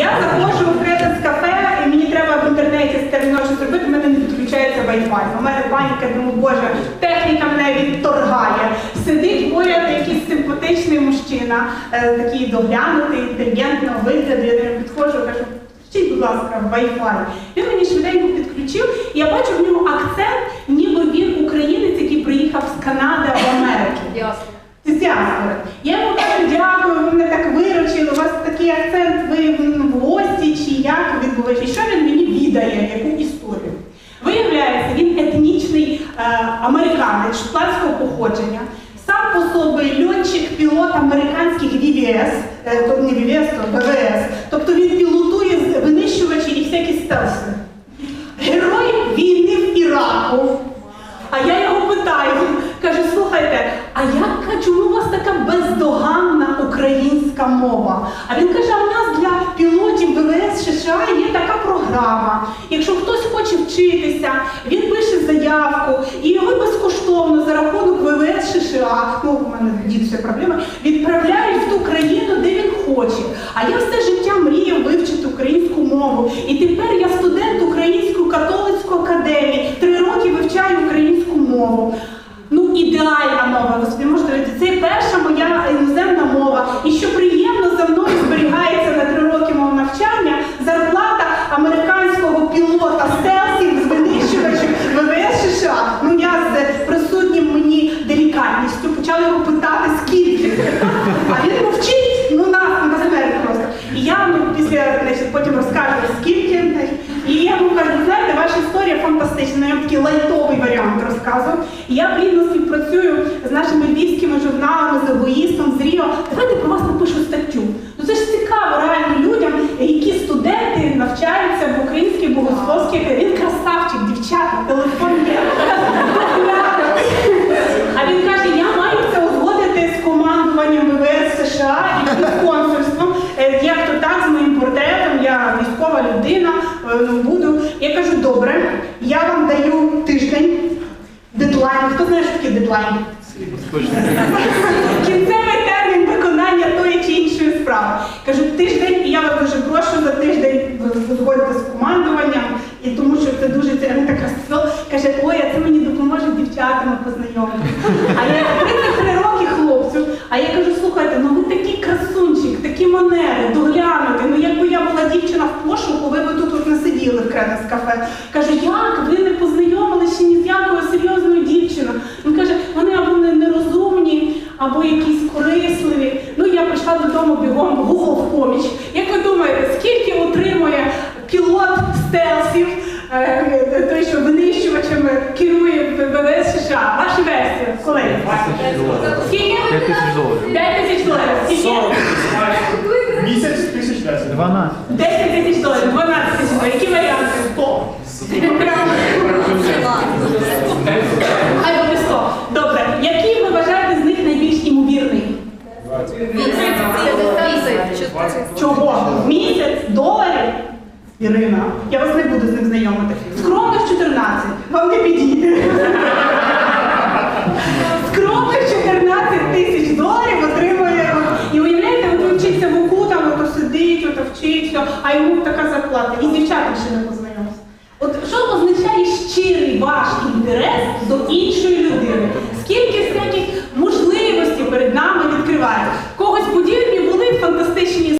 Я заходжу в кредит кафе, і мені треба в інтернеті терміново щось зробити, в мене не підключається Wi-Fi. У мене паніка, думаю, боже, техніка мене відторгає. Сидить поряд якийсь симпатичний мужчина, е, такий доглянутий, інтелігентного вигляду. Я до нього підходжу, кажу, включіть, будь ласка, Wi-Fi. Він мені швиденько підключив, і я бачу в ньому акцент, ніби він українець, який приїхав з Канади або Америки. Ясно. З. Я йому кажу, дякую, ви мене так виручили, у вас такий акцент, ви м, в гості чи відбувається. І що він мені відає, яку історію? Виявляється, він етнічний е, американець шотландського походження. Сам по собі льотчик, пілот американських ВВС, е, не ВВС, то ВВС. Тобто він пілотує винищувачі і всякі стелси. Герой війни в Іраку. Кажу, слухайте, а як чому у вас така бездоганна українська мова? А він каже, а в нас для пілотів ВВС США є така програма. Якщо хтось хоче вчитися, він пише заявку, і його безкоштовно за рахунок ВВС США, ну у мене дід все проблема, відправляють в ту країну, де він хоче. А я все життя мріяв вивчити українську мову. І тепер я студент Української католицької академії, три роки вивчаю українську мову. Ну, ідеальна мова, ви собі можете уявити. Це перша моя іноземна мова. І що приємно за мною зберігається на три роки мого навчання зарплата американського пілота стелсів з винищувачів ВВС США. Ну я з присутнім мені делікатністю почала його питати, скільки. А він мовчить, ну на, на смерть просто. І я ну, після значить, потім розкажу, скільки. значить. І я йому кажу, знаєте, ваша історія фантастична, Ну, я вам такий лайтовий варіант розказую. І я плідно співпрацюю з нашими львівськими журналами, з егоїстом, з Ріо. Давайте про вас напишу статтю. Ну це ж цікаво реально людям, які студенти навчаються в українській богословській. Він красавчик, дівчата, телефон є. А він каже, я маю це узгодити з командуванням ВВС США і консульством. Е, Як то так, з моїм портретом, я військова людина, е, ну, буду. Я кажу, добре, я вам даю тиждень дедлайн. Хто знає, що таке дедлайн? Кінцевий термін виконання тої чи іншої справи. Кажу, тиждень, і я вас дуже прошу за тиждень узгодити з командуванням, і тому що це дуже це він так розцвіл. Каже, ой, а це мені допоможе дівчатами познайомитися. А я 33 роки хлопцю, а я кажу, слухайте, ну ви такий красунчик, такі манери, доглянути. Ну якби я була дівчина в пошуку, ви б тут от не сиділи в кредит кафе. Кажу, як ви не познайомилися ще ні з якою серйозною дівчиною? Він каже, вони або не- нерозумні, або якісь корисливі. Ну я прийшла додому бігом в Google в поміч. Як ви думаєте, скільки отримує пілот стелсів, е, той, що винищувачами керує ВВС США? Ваша версія, колеги? 5 тисяч доларів. 5 тисяч доларів. Скільки? 40 Місяць тисяч десять. 12. 10 тисяч доларів, 12 тисяч доларів. Які варіанти? 100. Хай буде 100. Добре. Який ви вважаєте з них найбільш імовірний? Чого? Місяць? Доларів? Ірина, я вас не буду з ним знайомити. Скромних 14. Вам не підійде. Скромних 14 тисяч доларів отримує. І уявляєте, він вчиться в УКУ, там ото сидить, ото вчиться, а йому така зарплата. І з дівчатами ще не познайомився. От що означає щирий ваш інтерес до іншої людини? Скільки